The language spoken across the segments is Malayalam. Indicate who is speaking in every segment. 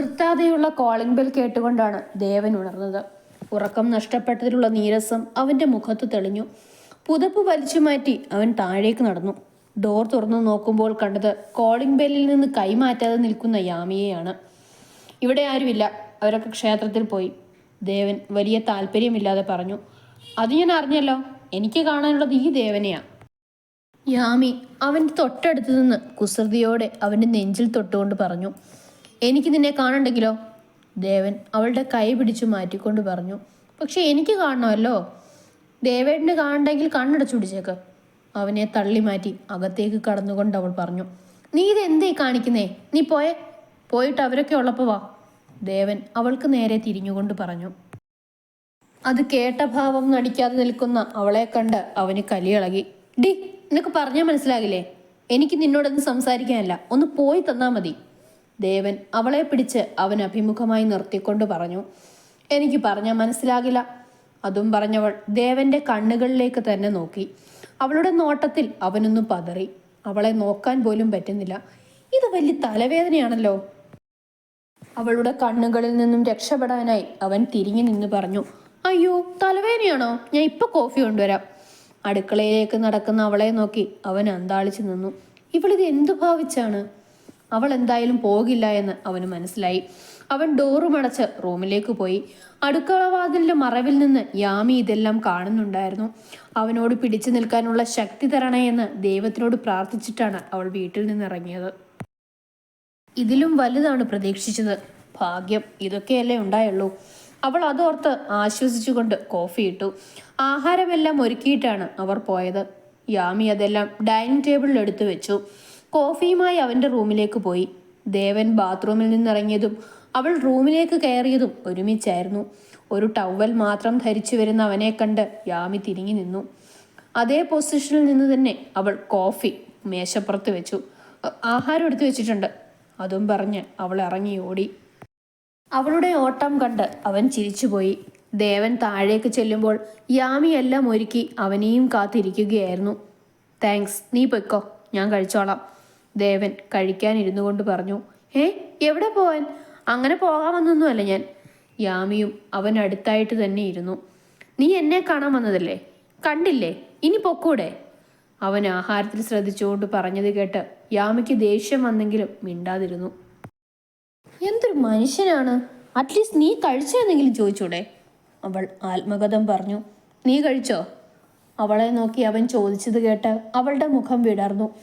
Speaker 1: നിർത്താതെയുള്ള കോളിംഗ് ബെൽ കേട്ടുകൊണ്ടാണ് ദേവൻ ഉണർന്നത്. ഉറക്കം നഷ്ടപ്പെട്ടതിലുള്ള നീരസം അവന്റെ മുഖത്ത് തെളിഞ്ഞു. പുതപ്പ് വലിച്ചു മാറ്റി അവൻ താഴേക്ക് നടന്നു. ഡോർ തുറന്നു നോക്കുമ്പോൾ കണ്ടത് കോളിംഗ് ബെല്ലിൽ നിന്ന് കൈമാറ്റാതെ നിൽക്കുന്ന യാമിയെയാണ്. ഇവിടെ ആരുമില്ല. അവരൊക്കെ ക്ഷേത്രത്തിൽ പോയി. ദേവൻ വലിയ താല്പര്യമില്ലാതെ പറഞ്ഞു അത് ഞാൻ അറിഞ്ഞല്ലോ. എനിക്ക് കാണാനുള്ളത് ഈ ദേവനെയാ. യാമി അവന്റെ തൊട്ടടുത്ത് നിന്ന് കുസൃതിയോടെ അവന്റെ നെഞ്ചിൽ തൊട്ടുകൊണ്ട് പറഞ്ഞു എനിക്ക് നിന്നെ കാണണ്ടെങ്കിലോ? ദേവൻ അവളുടെ കൈ പിടിച്ചു മാറ്റിക്കൊണ്ട് പറഞ്ഞു. പക്ഷെ എനിക്ക് കാണണമല്ലോ. ദേവേട്ടന് കാണണ്ടെങ്കിൽ കണ്ണടച്ചു പിടിച്ചേക്ക്. അവനെ തള്ളി മാറ്റി അകത്തേക്ക് കടന്നുകൊണ്ട് അവൾ പറഞ്ഞു. നീ ഇത് എന്തേ കാണിക്കുന്നേ? നീ പോയെ. പോയിട്ട് അവരൊക്കെ ഉള്ളപ്പോൾ വാ. ദേവൻ അവൾക്ക് നേരെ തിരിഞ്ഞുകൊണ്ട് പറഞ്ഞു. അത് കേട്ട ഭാവം നടിക്കാതെ നിൽക്കുന്ന അവളെ കണ്ട് അവന് കലിയിളകി. ഡി നിനക്ക് പറഞ്ഞാൽ മനസ്സിലാകില്ലേ? എനിക്ക് നിന്നോടൊന്നും സംസാരിക്കാനല്ല. ഒന്ന് പോയി തന്നാൽ മതി. ദേവൻ അവളെ പിടിച്ച് അവൻ അഭിമുഖമായി നിർത്തിക്കൊണ്ട് പറഞ്ഞു എനിക്ക് പറഞ്ഞാൽ മനസ്സിലാകില്ല. അതും പറഞ്ഞവൾ ദേവന്റെ കണ്ണുകളിലേക്ക് തന്നെ നോക്കി. അവളുടെ നോട്ടത്തിൽ അവനൊന്ന് പതറി. അവളെ നോക്കാൻ പോലും പറ്റുന്നില്ല. ഇത് വലിയ തലവേദനയാണല്ലോ. അവളുടെ കണ്ണുകളിൽ നിന്നും രക്ഷപ്പെടാനായി അവൻ തിരിഞ്ഞു നിന്ന് പറഞ്ഞു അയ്യോ തലവേദനയാണോ? ഞാൻ ഇപ്പൊ കോഫി കൊണ്ടുവരാം. അടുക്കളയിലേക്ക് നടക്കുന്ന അവളെ നോക്കി അവൻ അന്താളിച്ചു നിന്നു. ഇവളിത് എന്തു ഭാവിച്ചാണ്? അവൾ എന്തായാലും പോകില്ല എന്ന് അവന് മനസ്സിലായി. അവൻ ഡോറുമടച്ച് റൂമിലേക്ക് പോയി. അടുക്കളവാതിലിന്റെ മറവിൽ നിന്ന് യാമി ഇതെല്ലാം കാണുന്നുണ്ടായിരുന്നു. അവനോട് പിടിച്ചു നിൽക്കാനുള്ള ശക്തി തരണേ എന്ന് ദൈവത്തിനോട് പ്രാർത്ഥിച്ചിട്ടാണ് അവൾ വീട്ടിൽ നിന്ന് ഇറങ്ങിയത്. ഇതിലും വലുതാണ് പ്രതീക്ഷിച്ചത്. ഭാഗ്യം ഇതൊക്കെയല്ലേ ഉണ്ടായുള്ളൂ. അവൾ അതോർത്ത് ആശ്വസിച്ചുകൊണ്ട് കോഫി ഇട്ടു. ആഹാരമെല്ലാം ഒരുക്കിയിട്ടാണ് അവർ പോയത്. യാമി അതെല്ലാം ഡൈനിങ് ടേബിളിൽ എടുത്തു വെച്ചു. കോഫിയുമായി അവന്റെ റൂമിലേക്ക് പോയി. ദേവൻ ബാത്റൂമിൽ നിന്നിറങ്ങിയതും അവൾ റൂമിലേക്ക് കയറിയതും ഒരുമിച്ചായിരുന്നു. ഒരു ടവൽ മാത്രം ധരിച്ചു വരുന്ന അവനെ കണ്ട് യാമി തിരിഞ്ഞു നിന്നു. അതേ പൊസിഷനിൽ നിന്ന് തന്നെ അവൾ കോഫി മേശപ്പുറത്ത് വെച്ചു. ആഹാരം എടുത്തു വെച്ചിട്ടുണ്ട്. അതും പറഞ്ഞ് അവൾ ഇറങ്ങി ഓടി. അവളുടെ ഓട്ടം കണ്ട് അവൻ ചിരിച്ചുപോയി ദേവൻ താഴേക്ക് ചെല്ലുമ്പോൾ യാമി എല്ലാം ഒരുക്കി അവനെയും കാത്തിരിക്കുകയായിരുന്നു. താങ്ക്സ്. നീ പൊയ്ക്കോ. ഞാൻ കഴിച്ചോളാം. ദേവൻ കഴിക്കാനിരുന്നു കൊണ്ട് പറഞ്ഞു ഏ എവിടെ പോവാൻ? അങ്ങനെ പോകാമെന്നൊന്നുമല്ല ഞാൻ. യാമിയും അവൻ അടുത്തായിട്ട് തന്നെ ഇരുന്നു. നീ എന്നെ കാണാൻ വന്നതല്ലേ? കണ്ടില്ലേ? ഇനി പൊക്കൂടെ? അവൻ ആഹാരത്തിൽ ശ്രദ്ധിച്ചുകൊണ്ട് പറഞ്ഞത് കേട്ട് യാമിക്ക് ദേഷ്യം വന്നെങ്കിലും മിണ്ടാതിരുന്നു. എന്തൊരു മനുഷ്യനാണ്? അറ്റ്ലീസ്റ്റ് നീ കഴിച്ചതെന്നെങ്കിലും ചോദിച്ചൂടെ? അവൾ ആത്മകഥം പറഞ്ഞു. നീ കഴിച്ചോ? അവളെ നോക്കി അവൻ ചോദിച്ചത് കേട്ട് അവളുടെ മുഖം വിടർന്നു.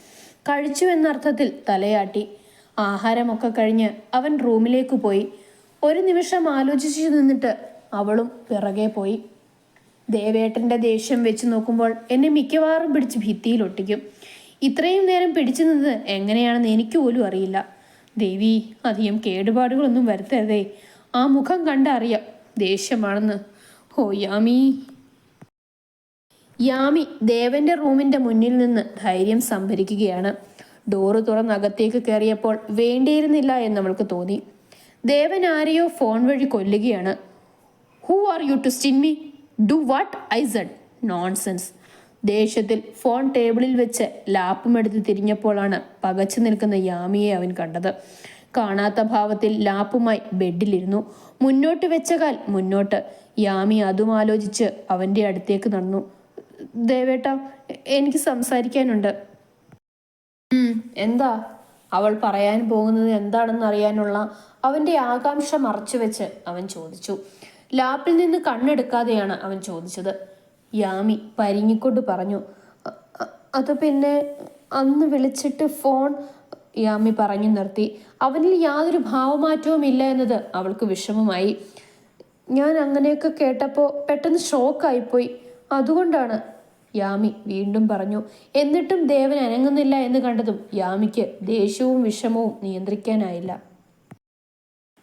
Speaker 1: കഴിച്ചു എന്നർത്ഥത്തിൽ തലയാട്ടി. ആഹാരമൊക്കെ കഴിഞ്ഞ് അവൻ റൂമിലേക്ക് പോയി. ഒരു നിമിഷം ആലോചിച്ചു നിന്നിട്ട് അവളും പിറകെ പോയി. ദേവേട്ടന്റെ ദേഷ്യം വെച്ച് നോക്കുമ്പോൾ എന്നെ മിക്കവാറും പിടിച്ച് ഭിത്തിയിൽ ഒട്ടിക്കും. ഇത്രയും നേരം പിടിച്ചു നിന്നത് എങ്ങനെയാണെന്ന് എനിക്ക് പോലും അറിയില്ല. ദേവി അധികം കേടുപാടുകളൊന്നും വരുത്തരുതേ. ആ മുഖം കണ്ടറിയാം. ദേഷ്യമാണെന്ന്. ഓ യാമി ദേവന്റെ റൂമിന്റെ മുന്നിൽ നിന്ന് ധൈര്യം സംഭരിക്കുകയാണ്. ഡോറ് തുറന്ന് അകത്തേക്ക് കയറിയപ്പോൾ വേണ്ടിയിരുന്നില്ല എന്ന് അവൾക്ക് തോന്നി. ദേവൻ ആരെയോ ഫോൺ വഴി കൊല്ലുകയാണ്. Who are you to sting me do what I said nonsense ദേഷ്യത്തിൽ ഫോൺ ടേബിളിൽ വെച്ച് ലാപ്പും എടുത്ത് തിരിഞ്ഞപ്പോഴാണ് പകച്ചു നിൽക്കുന്ന യാമിയെ അവൻ കണ്ടത്. കാണാത്ത ഭാവത്തിൽ ലാപ്പുമായി ബെഡിലിരുന്നു. മുന്നോട്ട് വെച്ച കാൽ മുന്നോട്ട്. യാമി അതും ആലോചിച്ച് അവന്റെ അടുത്തേക്ക് നടന്നു. ദേവേട്ട എനിക്ക് സംസാരിക്കാനുണ്ട്. എന്താ? അവൾ പറയാൻ പോകുന്നത് എന്താണെന്ന് അറിയാനുള്ള അവന്റെ ആകാംക്ഷ മറച്ചുവെച്ച് അവൻ ചോദിച്ചു. ലാപ്പിൽ നിന്ന് കണ്ണെടുക്കാതെയാണ് അവൻ ചോദിച്ചത്. യാമി പരിങ്ങിക്കൊണ്ട് പറഞ്ഞു "അ- അ- അത് പിന്നെ അന്ന് വിളിച്ചിട്ട് ഫോൺ യാമി പറഞ്ഞു നിർത്തി. അവനിൽ യാതൊരു ഭാവമാറ്റവും ഇല്ല എന്നത് അവൾക്ക് വിഷമമായി. ഞാൻ അങ്ങനെയൊക്കെ കേട്ടപ്പോൾ പെട്ടെന്ന് ഷോക്കായിപ്പോയി അതുകൊണ്ടാണ് യാമി വീണ്ടും പറഞ്ഞു എന്നിട്ടും ദേവൻ അനങ്ങുന്നില്ല എന്ന് കണ്ടതും യാമിക്ക് ദേഷ്യവും വിഷമവും നിയന്ത്രിക്കാനായില്ല.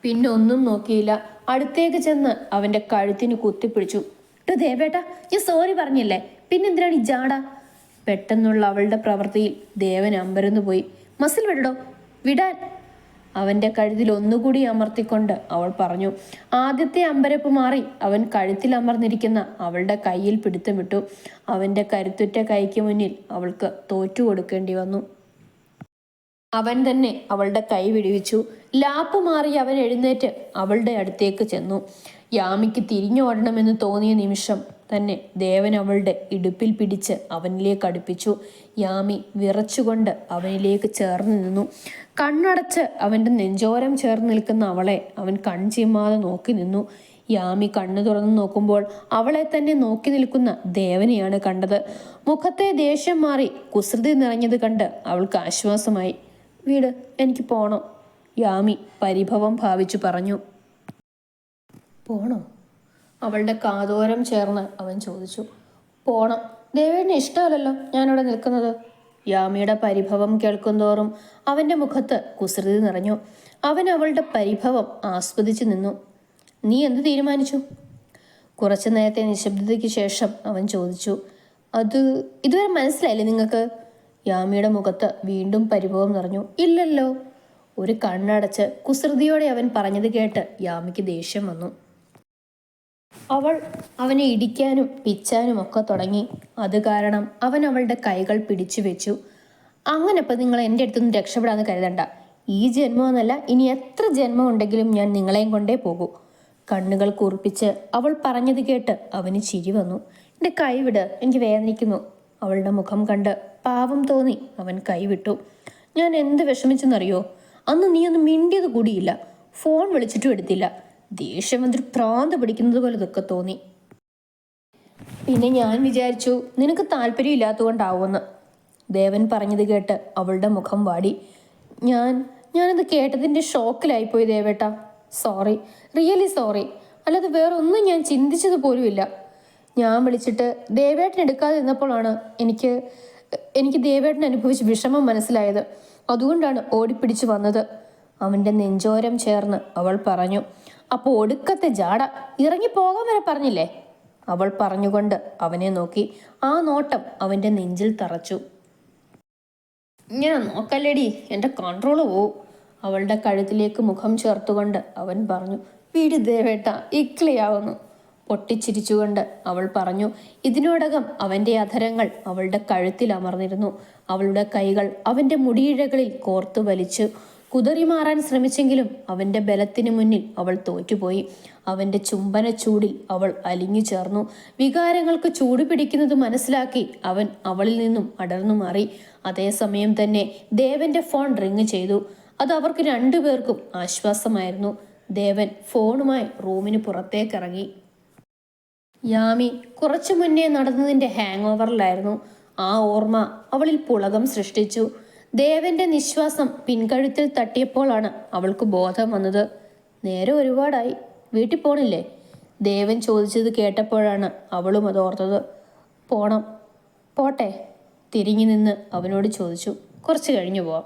Speaker 1: പിന്നെ ഒന്നും നോക്കിയില്ല. അടുത്തേക്ക് ചെന്ന് അവന്റെ കഴുത്തിന് കുത്തിപ്പിടിച്ചു. "ട്ടോ ദേവേട്ട ഞാൻ സോറി പറഞ്ഞില്ലേ? പിന്നെന്തിനാണ് ഈ ജാട? പെട്ടെന്നുള്ള അവളുടെ പ്രവൃത്തിയിൽ ദേവൻ അമ്പരന്നു പോയി മസിൽ വിടടോ? വിടാൻ അവന്റെ കഴുതിൽ ഒന്നുകൂടി അമർത്തിക്കൊണ്ട് അവൾ പറഞ്ഞു ആദ്യത്തെ അമ്പരപ്പ് മാറി അവൻ കഴുത്തിൽ അമർന്നിരിക്കുന്ന അവളുടെ കയ്യിൽ പിടുത്തമിട്ടു അവന്റെ കരുത്തുറ്റ കൈക്ക് മുന്നിൽ അവൾക്ക് തോറ്റു കൊടുക്കേണ്ടി വന്നു. അവൻ തന്നെ അവളുടെ കൈ വിടുവിച്ചു. ലാപ്പ് മാറി അവൻ എഴുന്നേറ്റ് അവളുടെ അടുത്തേക്ക് ചെന്നു. യാമിക്ക് തിരിഞ്ഞോടണമെന്ന് തോന്നിയ നിമിഷം തന്നെ ദേവൻ അവളുടെ ഇടുപ്പിൽ പിടിച്ച് അവനിലേക്ക് അടുപ്പിച്ചു. യാമി വിറച്ചുകൊണ്ട് അവനിലേക്ക് ചേർന്ന് നിന്നു. കണ്ണടച്ച് അവന്റെ നെഞ്ചോരം ചേർന്ന് നിൽക്കുന്ന അവളെ അവൻ കൺചിമ്മാതെ നോക്കി നിന്നു. യാമി കണ്ണു തുറന്നു നോക്കുമ്പോൾ അവളെ തന്നെ നോക്കി നിൽക്കുന്ന ദേവനെയാണ് കണ്ടത്. മുഖത്തെ ദേഷ്യം മാറി കുസൃതി നിറഞ്ഞത് കണ്ട് അവൾക്ക് ആശ്വാസമായി. വീട് എനിക്ക് പോണം യാമി പരിഭവം ഭാവിച്ചു പറഞ്ഞു. പോണോ? അവളുടെ കാതോരം ചേർന്ന് അവൻ ചോദിച്ചു പോണം. ദേവേടിന് ഇഷ്ടമല്ലല്ലോ ഞാനിവിടെ നിൽക്കുന്നത്? യാമിയുടെ പരിഭവം കേൾക്കുന്തോറും അവന്റെ മുഖത്ത് കുസൃതി നിറഞ്ഞു. അവൻ അവളുടെ പരിഭവം ആസ്വദിച്ചു നിന്നു. നീ എന്ത് തീരുമാനിച്ചു? കുറച്ചു നേരത്തെ നിശബ്ദതയ്ക്ക് ശേഷം അവൻ ചോദിച്ചു അത് ഇതുവരെ മനസ്സിലായില്ലേ നിങ്ങൾക്ക്? യാമിയുടെ മുഖത്ത് വീണ്ടും പരിഭവം നിറഞ്ഞു. ഇല്ലല്ലോ. ഒരു കണ്ണടച്ച് കുസൃതിയോടെ അവൻ പറഞ്ഞത് കേട്ട് യാമിക്ക് ദേഷ്യം വന്നു. അവൾ അവനെ ഇടിക്കാനും പിച്ചാനും ഒക്കെ തുടങ്ങി. അത് കാരണം അവൻ അവളുടെ കൈകൾ പിടിച്ചു വെച്ചു. അങ്ങനെ നിങ്ങൾ എന്റെ അടുത്തുനിന്ന് രക്ഷപ്പെടാന്ന് കരുതണ്ട. ഈ ജന്മമെന്നല്ല ഇനി എത്ര ജന്മം ഉണ്ടെങ്കിലും ഞാൻ നിങ്ങളെയും കൊണ്ടേ പോകൂ. കണ്ണുകൾ കൂർപ്പിച്ച് അവൾ പറഞ്ഞത് കേട്ട് അവന് ചിരി വന്നു. എന്റെ കൈവിട് എനിക്ക് വേദനിക്കുന്നു. അവളുടെ മുഖം കണ്ട് പാവം തോന്നി അവൻ കൈവിട്ടു ഞാൻ എന്ത് വിഷമിച്ചെന്നറിയോ? അന്ന് നീ ഒന്നും മിണ്ടിയത് കൂടിയില്ല. ഫോൺ വിളിച്ചിട്ടും എടുത്തില്ല. ദേഷ്യം വന്നിട്ട് പ്രാന്ത് പിടിക്കുന്നത് പോലെ ഇതൊക്കെ തോന്നി. പിന്നെ ഞാൻ വിചാരിച്ചു നിനക്ക് താല്പര്യം ഇല്ലാത്തതുകൊണ്ടാവുമെന്ന് ദേവൻ പറഞ്ഞത് കേട്ട് അവളുടെ മുഖം വാടി. ഞാൻ ഞാനത് കേട്ടതിന്റെ ഷോക്കിലായിപ്പോയി ദേവേട്ട. Sorry really sorry. അല്ലാതെ വേറെ ഒന്നും ഞാൻ ചിന്തിച്ചത് പോലുമില്ല. ഞാൻ വിളിച്ചിട്ട് ദേവേട്ടൻ എടുക്കാതെ നിന്നപ്പോഴാണ് എനിക്ക് എനിക്ക് ദേവേട്ടൻ അനുഭവിച്ച് വിഷമം മനസ്സിലായത്. അതുകൊണ്ടാണ് ഓടിപ്പിടിച്ചു വന്നത്. അവന്റെ നെഞ്ചോരം ചേർന്ന് അവൾ പറഞ്ഞു. അപ്പോൾ ഒടുക്കത്തെ ജാട ഇറങ്ങിപ്പോകാൻ വരെ പറഞ്ഞില്ലേ? അവൾ പറഞ്ഞുകൊണ്ട് അവനെ നോക്കി. ആ നോട്ടം അവന്റെ നെഞ്ചിൽ തറച്ചു. ഞാൻ നോക്കല്ലേടി എന്റെ കൺട്രോൾ പോവും. അവളുടെ കഴുത്തിലേക്ക് മുഖം ചേർത്തുകൊണ്ട് അവൻ പറഞ്ഞു വീട് ദേവേട്ട ഇക്ലിയാവുന്നു. പൊട്ടിച്ചിരിച്ചുകൊണ്ട് അവൾ പറഞ്ഞു ഇതിനോടകം അവന്റെ അധരങ്ങൾ അവളുടെ കഴുത്തിൽ അമർന്നിരുന്നു. അവളുടെ കൈകൾ അവന്റെ മുടിയിഴകളിൽ കോർത്തു വലിച്ചു. കുതറി മാറാൻ ശ്രമിച്ചെങ്കിലും അവന്റെ ബലത്തിനു മുന്നിൽ അവൾ തോറ്റുപോയി. അവന്റെ ചുംബന ചൂടിൽ അവൾ അലിഞ്ഞു ചേർന്നു. വികാരങ്ങൾക്ക് ചൂട് പിടിക്കുന്നത് മനസ്സിലാക്കി അവൻ അവളിൽ നിന്നും അടർന്നു മാറി. അതേസമയം തന്നെ ദേവന്റെ ഫോൺ റിങ് ചെയ്തു. അത് അവർക്ക് രണ്ടുപേർക്കും ആശ്വാസമായിരുന്നു. ദേവൻ ഫോണുമായി റൂമിന് പുറത്തേക്കിറങ്ങി. യാമി കുറച്ചു മുന്നേ നടന്നതിന്റെ ഹാങ് ഓവറിലായിരുന്നു ആ ഓർമ്മ അവളിൽ പുളകം സൃഷ്ടിച്ചു. ദേവന്റെ നിശ്വാസം പിൻകഴുത്തിൽ തട്ടിയപ്പോഴാണ് അവൾക്ക് ബോധം വന്നത്. നേരെ ഒരുപാടായി. വീട്ടിൽ പോണില്ലേ? ദേവൻ ചോദിച്ചത് കേട്ടപ്പോഴാണ് അവളും അത് ഓർത്തത്. പോണം. പോട്ടെ. തിരിഞ്ഞു നിന്ന് അവനോട് ചോദിച്ചു. കുറച്ച് കഴിഞ്ഞു പോവാം.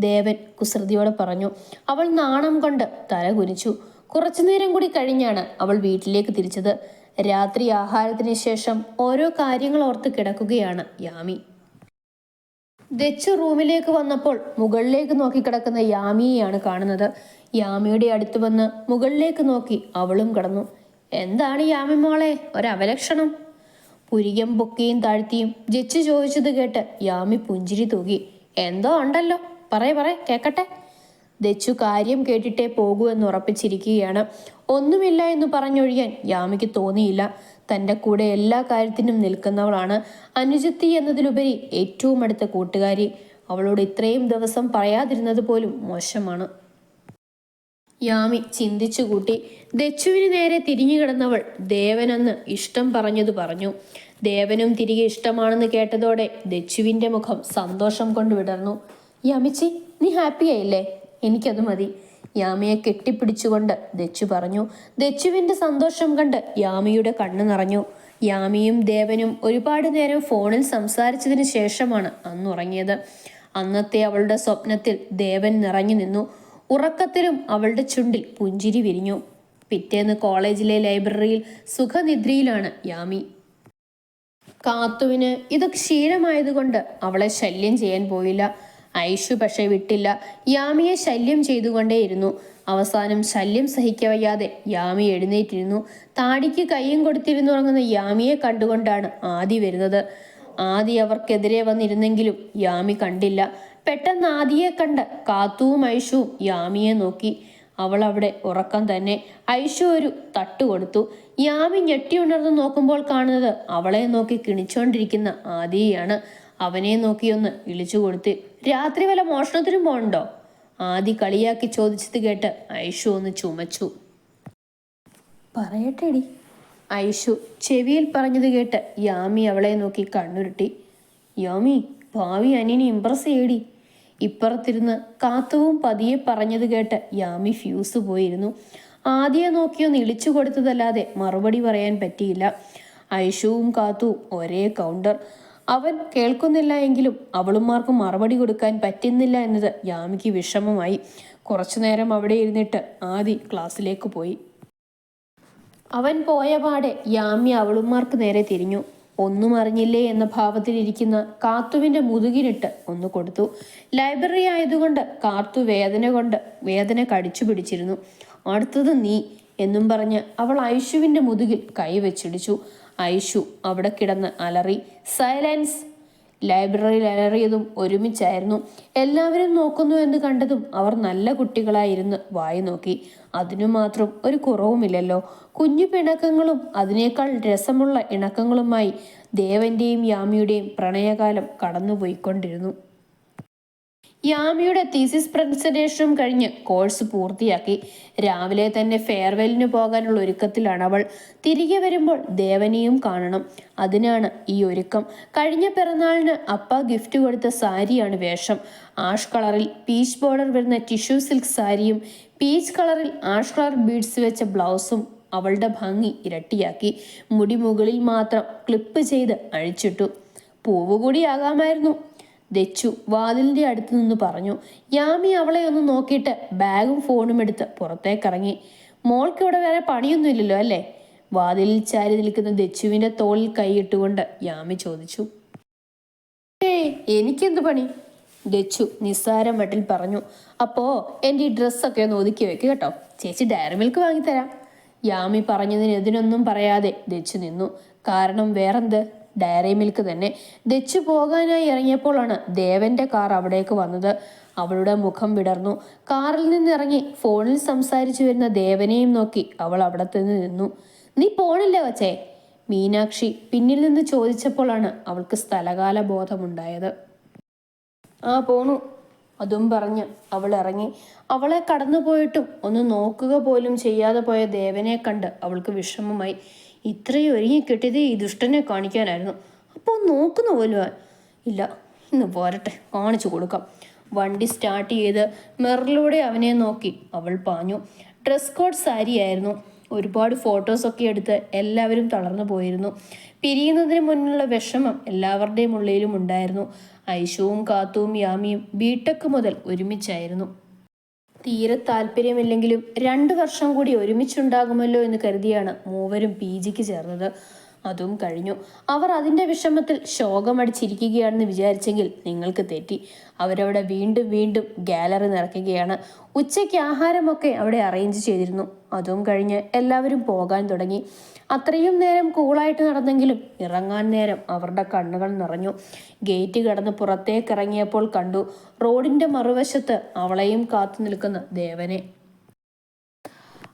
Speaker 1: ദേവൻ കുസൃതിയോടെ പറഞ്ഞു. അവൾ നാണം കൊണ്ട് തല കുനിച്ചു. കുറച്ചു നേരം കൂടി കഴിഞ്ഞാണ് അവൾ വീട്ടിലേക്ക് തിരിച്ചത്. രാത്രി ആഹാരത്തിന് ശേഷം ഓരോ കാര്യങ്ങൾ ഓർത്ത് കിടക്കുകയാണ് യാമി. ദച്ചു റൂമിലേക്ക് വന്നപ്പോൾ മുകളിലേക്ക് നോക്കി കിടക്കുന്ന യാമിയെയാണ് കാണുന്നത്. യാമിയുടെ അടുത്ത് വന്ന് മുകളിലേക്ക് നോക്കി അവളും കിടന്നു. എന്താണ് യാമി മോളെ? ഒരവലക്ഷണം. പുരികം പൊക്കിയും താഴ്ത്തിയും ജച്ച് ചോദിച്ചത് കേട്ട് യാമി പുഞ്ചിരി തൂകി. എന്തോ ഉണ്ടല്ലോ? പറയ പറ കേക്കട്ടെ. ദച്ചു കാര്യം കേട്ടിട്ടേ പോകൂ എന്ന് ഉറപ്പിച്ചിരിക്കുകയാണ്. ഒന്നുമില്ല എന്ന് പറഞ്ഞൊഴിയാൻ യാമിക്ക് തോന്നിയില്ല. തന്റെ കൂടെ എല്ലാ കാര്യത്തിനും നിൽക്കുന്നവളാണ് അനുജത്തി എന്നതിലുപരി ഏറ്റവും അടുത്ത കൂട്ടുകാരി. അവളോട് ഇത്രയും ദിവസം പറയാതിരുന്നത് പോലും മോശമാണ്. യാമി ചിന്തിച്ചു കൂട്ടി ദച്ചുവിന് നേരെ തിരിഞ്ഞു കിടന്നവൾ ദേവനെന്ന് ഇഷ്ടം പറഞ്ഞത് പറഞ്ഞു. ദേവനും തിരികെ ഇഷ്ടമാണെന്ന് കേട്ടതോടെ ദച്ചുവിന്റെ മുഖം സന്തോഷം കൊണ്ട് വിടർന്നു. യാമിച്ചി നീ ഹാപ്പിയായില്ലേ എനിക്കത് മതി. യാമിയെ കെട്ടിപ്പിടിച്ചുകൊണ്ട് ദച്ചു പറഞ്ഞു ദച്ചുവിന്റെ സന്തോഷം കണ്ട് യാമിയുടെ കണ്ണു നിറഞ്ഞു. യാമിയും ദേവനും ഒരുപാട് നേരം ഫോണിൽ സംസാരിച്ചതിന് ശേഷമാണ് അന്നുറങ്ങിയത് അന്നത്തെ അവളുടെ സ്വപ്നത്തിൽ ദേവൻ നിറഞ്ഞു നിന്നു. ഉറക്കത്തിലും അവളുടെ ചുണ്ടിൽ പുഞ്ചിരി വിരിഞ്ഞു. പിറ്റേന്ന് കോളേജിലെ ലൈബ്രറിയിൽ സുഖനിദ്രയിലാണ് യാമി. കാത്തുവിന് ഇത് ക്ഷീണമായതുകൊണ്ട് അവളെ ശല്യം ചെയ്യാൻ പോയില്ല. ഐഷു പക്ഷേ വിട്ടില്ല. യാമിയെ ശല്യം ചെയ്തുകൊണ്ടേയിരുന്നു. അവസാനം ശല്യം സഹിക്കവയ്യാതെ യാമി എഴുന്നേറ്റിരുന്നു. താടിക്ക് കയ്യും കൊടുത്തിരുന്നുറങ്ങുന്ന യാമിയെ കണ്ടുകൊണ്ടാണ് ആദി വരുന്നത്. ആദി അവർക്കെതിരെ വന്നിരുന്നെങ്കിലും യാമി കണ്ടില്ല. പെട്ടെന്ന് ആദിയെ കണ്ട് കാത്തുവും ഐഷുവും യാമിയെ നോക്കി. അവൾ അവിടെ ഉറക്കം തന്നെ. ഐഷു ഒരു തട്ട് കൊടുത്തു. യാമി ഞെട്ടി ഉണർന്നു നോക്കുമ്പോൾ കാണുന്നത് അവളെ നോക്കി കിണിച്ചുകൊണ്ടിരിക്കുന്ന ആദിയെയാണ്. അവനെ നോക്കിയൊന്ന് ഇളിച്ചു കൊടുത്ത് രാത്രി വല്ല മോഷണത്തിനും പോകണ്ടോ ആദി കളിയാക്കി ചോദിച്ചത് കേട്ട് ഐഷു ഒന്ന് ചുമച്ചു. പറയട്ടെടി. ഐഷു ചെവിയിൽ പറഞ്ഞത് കേട്ട് യാമി അവളെ നോക്കി കണ്ണുരുട്ടി. യാമി ഭാവി അനിയനെ ഇമ്പ്രസ് ചെയ്യടി. ഇപ്പുറത്തിരുന്ന് കാത്തുവും പതിയെ പറഞ്ഞത് കേട്ട് യാമി ഫ്യൂസ് പോയിരുന്നു. ആദ്യം നോക്കിയൊന്ന് ഇളിച്ചു കൊടുത്തതല്ലാതെ മറുപടി പറയാൻ പറ്റിയില്ല. ഐഷുവും കാത്തുവും ഒരേ കൗണ്ടർ അവൻ കേൾക്കുന്നില്ല എങ്കിലും അവളുമാർക്ക് മറുപടി കൊടുക്കാൻ പറ്റുന്നില്ല എന്നത് യാമിക്ക് വിഷമമായി. കുറച്ചു നേരം അവിടെ ഇരുന്നിട്ട് ആദി ക്ലാസ്സിലേക്ക് പോയി. അവൻ പോയ പാടെ യാമി അവളുമാർക്ക് നേരെ തിരിഞ്ഞു. ഒന്നും അറിഞ്ഞില്ലേ എന്ന ഭാവത്തിലിരിക്കുന്ന കാത്തുവിന്റെ മുതുകിനിട്ട് ഒന്ന് കൊടുത്തു. ലൈബ്രറി ആയതുകൊണ്ട് കാത്തു വേദന കൊണ്ട് വേദന കടിച്ചു പിടിച്ചിരുന്നു. അടുത്തത് നീ എന്നും പറഞ്ഞ് അവൾ ഐഷുവിന്റെ മുതുകിൽ കൈവച്ചിടിച്ചു ഐഷു അവിടെ കിടന്ന് അലറി. സൈലൻസ്. ലൈബ്രറിയിൽ അലറിയതും ഒരുമിച്ചായിരുന്നു. എല്ലാവരും നോക്കുന്നു എന്ന് കണ്ടതും അവർ നല്ല കുട്ടികളായിരുന്ന്. വായി നോക്കി. അതിനു മാത്രം ഒരു കുറവുമില്ലല്ലോ. കുഞ്ഞു പിണക്കങ്ങളും അതിനേക്കാൾ രസമുള്ള ഇണക്കങ്ങളുമായി ദേവന്റെയും യാമിയുടെയും പ്രണയകാലം കടന്നുപോയിക്കൊണ്ടിരുന്നു. യാമിയുടെ തീസിസ് പ്രസന്റേഷനും കഴിഞ്ഞ് കോഴ്സ് പൂർത്തിയാക്കി. രാവിലെ തന്നെ ഫെയർവെല്ലിന് പോകാനുള്ള ഒരുക്കത്തിലാണ് അവൾ. തിരികെ വരുമ്പോൾ ദേവനെയും കാണണം. അതിനാണ് ഈ ഒരുക്കം. കഴിഞ്ഞ പിറന്നാളിന് അപ്പ ഗിഫ്റ്റ് കൊടുത്ത സാരിയാണ് വേഷം. ആഷ് കളറിൽ പീച്ച് ബോർഡർ വരുന്ന ടിഷ്യൂ സിൽക്ക് സാരിയും പീച്ച് കളറിൽ ആഷ് കളർ ബീഡ്സ് വെച്ച ബ്ലൗസും അവളുടെ ഭംഗി ഇരട്ടിയാക്കി. മുടി മുകളിൽ മാത്രം ക്ലിപ്പ് ചെയ്ത് അഴിച്ചിട്ടു. പൂവ് കൂടിയാകാമായിരുന്നു ദച്ചു വാതിലിന്റെ അടുത്ത് നിന്ന് പറഞ്ഞു യാമി അവളെ ഒന്ന് നോക്കിയിട്ട് ബാഗും ഫോണും എടുത്ത് പുറത്തേക്കിറങ്ങി. മോൾക്ക് ഇവിടെ വേറെ പണിയൊന്നുമില്ലല്ലോ അല്ലേ? വാതിലിൽ ചാരി നിൽക്കുന്ന ദച്ചുവിന്റെ തോളിൽ കൈയിട്ടുകൊണ്ട് യാമി ചോദിച്ചു. ഏയ് എനിക്കെന്ത് പണി? ദച്ചു നിസ്സാരം മട്ടിൽ പറഞ്ഞു. അപ്പോ എന്റെ ഈ ഡ്രസ്സൊക്കെ ഒന്ന് ഒതുക്കി വെക്ക് കേട്ടോ. ചേച്ചി ഡയറി മിൽക്ക് വാങ്ങിത്തരാം. യാമി പറഞ്ഞതിന് ഇതിനൊന്നും പറയാതെ ദച്ചു നിന്നു. കാരണം വേറെന്ത്? ഡയറി മിൽക്ക് തന്നെ ദച്ചു പോകാനായി ഇറങ്ങിയപ്പോഴാണ് ദേവന്റെ കാർ അവിടേക്ക് വന്നത്. അവളുടെ മുഖം വിടർന്നു. കാറിൽ നിന്നിറങ്ങി ഫോണിൽ സംസാരിച്ചു വരുന്ന ദേവനെയും നോക്കി അവൾ അവിടെ തന്നെ നിന്നു. നീ പോണില്ലേ വച്ചേ? മീനാക്ഷി പിന്നിൽ നിന്ന് ചോദിച്ചപ്പോഴാണ് അവൾക്ക് സ്ഥലകാല ബോധമുണ്ടായത്. ആ പോണു അതും പറഞ്ഞ് അവൾ ഇറങ്ങി. അവളെ കടന്നു പോയിട്ടും ഒന്ന് നോക്കുക പോലും ചെയ്യാതെ പോയ ദേവനെ കണ്ട് അവൾക്ക് വിഷമമായി. ഇത്രയും ഒരുങ്ങി കിട്ടിയത് ഈ ദുഷ്ടനെ കാണിക്കാനായിരുന്നു. അപ്പോൾ നോക്കുന്ന പോലും ഇല്ല ഇന്ന് പോരട്ടെ കാണിച്ചു കൊടുക്കാം. വണ്ടി സ്റ്റാർട്ട് ചെയ്ത് മിററിലൂടെ അവനെ നോക്കി. അവൾ പാഞ്ഞു. ഡ്രസ് കോഡ് സാരി ആയിരുന്നു. ഒരുപാട് ഫോട്ടോസൊക്കെ എടുത്ത് എല്ലാവരും തളർന്നു പോയിരുന്നു. പിരിയുന്നതിന് മുന്നിലുള്ള വിഷമം എല്ലാവരുടെയും ഉള്ളിലും ഉണ്ടായിരുന്നു. ഐശുവും കാത്തുവും യാമിയും ബിടെക് മുതൽ ഒരുമിച്ചായിരുന്നു. തീരെ താല്പര്യമില്ലെങ്കിലും രണ്ട് വർഷം കൂടി ഒരുമിച്ചുണ്ടാകുമല്ലോ എന്ന് കരുതിയാണ് മൂവരും പി ജിക്ക് ചേർന്നത്. അതും കഴിഞ്ഞു. അവർ അതിന്റെ വിഷമത്തിൽ ശോകമടിച്ചിരിക്കുകയാണെന്ന് വിചാരിച്ചെങ്കിൽ നിങ്ങൾക്ക് തെറ്റി. അവരവിടെ വീണ്ടും വീണ്ടും ഗാലറി നിറയ്ക്കുകയാണ്. ഉച്ചയ്ക്ക് ആഹാരമൊക്കെ അവിടെ അറേഞ്ച് ചെയ്തിരുന്നു. അതും കഴിഞ്ഞ് എല്ലാവരും പോകാൻ തുടങ്ങി. അത്രയും നേരം കൂളായിട്ട് നടന്നെങ്കിലും ഇറങ്ങാൻ നേരം അവരുടെ കണ്ണുകൾ നിറഞ്ഞു. ഗേറ്റ് കടന്ന് പുറത്തേക്ക് ഇറങ്ങിയപ്പോൾ കണ്ടു റോഡിന്റെ മറുവശത്ത് അവളെയും കാത്തു നിൽക്കുന്ന ദേവനെ.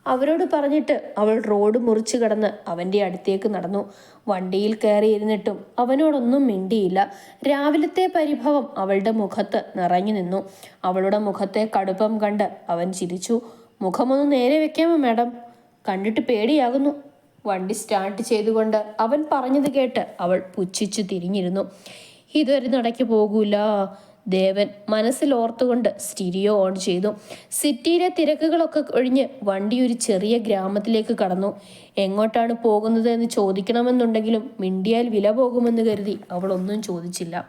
Speaker 1: അവരോട് പറഞ്ഞിട്ട് അവൾ റോഡ് മുറിച്ചു കടന്ന് അവന്റെ അടുത്തേക്ക് നടന്നു. വണ്ടിയിൽ കയറി ഇരുന്നിട്ടും അവനോടൊന്നും മിണ്ടിയില്ല. രാവിലത്തെ പരിഭവം അവളുടെ മുഖത്ത് നിറഞ്ഞു നിന്നു. അവളുടെ മുഖത്തെ കടുപ്പം കണ്ട് അവൻ ചിരിച്ചു. മുഖമൊന്ന് നേരെ വെക്കാമോ മാഡം? കണ്ടിട്ട് പേടിയാകുന്നു. വണ്ടി സ്റ്റാർട്ട് ചെയ്തുകൊണ്ട് അവൻ പറഞ്ഞത് കേട്ട് അവൾ പുച്ഛിച്ചു തിരിഞ്ഞിരുന്നു. ഇതൊരു നടക്ക് പോകൂല. ദേവൻ മനസ്സിൽ ഓർത്തുകൊണ്ട് സ്റ്റിരിയോ ഓൺ ചെയ്തു. സിറ്റിയിലെ തിരക്കുകളൊക്കെ ഒഴിഞ്ഞ് വണ്ടി ഒരു ചെറിയ ഗ്രാമത്തിലേക്ക് കടന്നു. എങ്ങോട്ടാണ് പോകുന്നത് എന്ന് ചോദിക്കണമെന്നുണ്ടെങ്കിലും മിണ്ടിയാൽ വില പോകുമെന്ന് കരുതി അവൾ ഒന്നും ചോദിച്ചില്ല.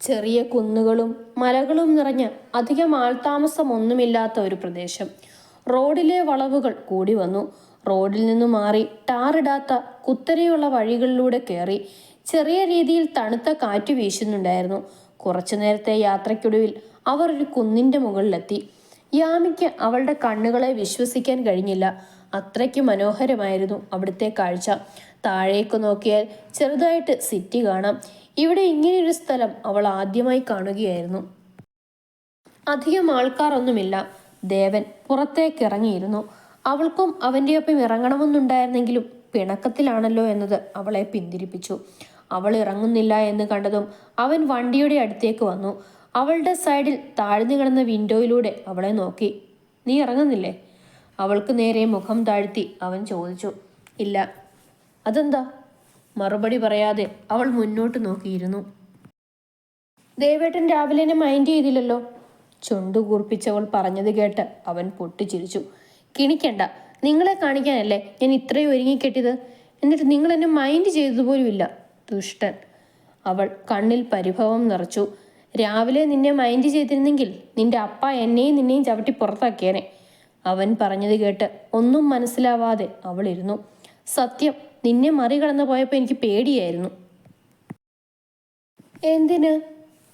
Speaker 1: ചെറിയ കുന്നുകളും മലകളും നിറഞ്ഞ് അധികം ആൾതാമസം ഒന്നുമില്ലാത്ത ഒരു പ്രദേശം. റോഡിലെ വളവുകൾ കൂടി വന്നു. റോഡിൽ നിന്നു മാറി ടാറിടാത്ത കുത്തരയുള്ള വഴികളിലൂടെ കയറി ചെറിയ രീതിയിൽ തണുത്ത കാറ്റ് വീശുന്നുണ്ടായിരുന്നു. കുറച്ചു നേരത്തെ യാത്രയ്ക്കൊടുവിൽ അവർ ഒരു കുന്നിന്റെ മുകളിലെത്തി. യാമിക്ക് അവളുടെ കണ്ണുകളെ വിശ്വസിക്കാൻ കഴിഞ്ഞില്ല. അത്രയ്ക്ക് മനോഹരമായിരുന്നു അവിടുത്തെ കാഴ്ച. താഴേക്ക് നോക്കിയാൽ ചെറുതായിട്ട് സിറ്റി കാണാം. ഇവിടെ ഇങ്ങനെയൊരു സ്ഥലം അവൾ ആദ്യമായി കാണുകയായിരുന്നു. അധികം ആൾക്കാരൊന്നുമില്ല. ദേവൻ പുറത്തേക്ക് ഇറങ്ങിയിരുന്നു. അവൾക്കും അവന്റെ ഒപ്പം ഇറങ്ങണമെന്നുണ്ടായിരുന്നെങ്കിലും പിണക്കത്തിലാണല്ലോ എന്നത് അവളെ പിന്തിരിപ്പിച്ചു. അവൾ ഇറങ്ങുന്നില്ല എന്ന് കണ്ടതും അവൻ വണ്ടിയുടെ അടുത്തേക്ക് വന്നു. അവളുടെ സൈഡിൽ താഴ്ന്നു കിടന്ന വിൻഡോയിലൂടെ അവളെ നോക്കി. നീ ഇറങ്ങുന്നില്ലേ? അവൾക്ക് നേരെ മുഖം താഴ്ത്തി അവൻ ചോദിച്ചു. ഇല്ല. അതെന്താ? മറുപടി പറയാതെ അവൾ മുന്നോട്ട് നോക്കിയിരുന്നു. ദേവേട്ടൻ രാവിലെ മൈൻഡ് ചെയ്തില്ലല്ലോ? ചുണ്ടു കൂർപ്പിച്ചവൾ പറഞ്ഞത് കേട്ട് അവൻ പൊട്ടിച്ചിരിച്ചു. കിണിക്കണ്ട. നിങ്ങളെ കാണിക്കാനല്ലേ ഞാൻ ഇത്രയും ഒരുങ്ങിക്കെട്ടിയത്? എന്നിട്ട് നിങ്ങൾ എന്നെ മൈൻഡ് ചെയ്തതുപോലുമില്ല ദുഷ്ടൻ. അവൾ കണ്ണിൽ പരിഭവം നിറച്ചു. രാവിലെ നിന്നെ മൈൻഡ് ചെയ്തിരുന്നെങ്കിൽ നിന്റെ അപ്പ എന്നെയും നിന്നെയും ചവിട്ടി പുറത്താക്കിയേനെ. അവൻ പറഞ്ഞത് കേട്ട് ഒന്നും മനസ്സിലാവാതെ അവൾ ഇരുന്നു. സത്യം നിന്നെ മറികടന്നു പോയപ്പോൾ എനിക്ക് പേടിയായിരുന്നു. എന്തിന്?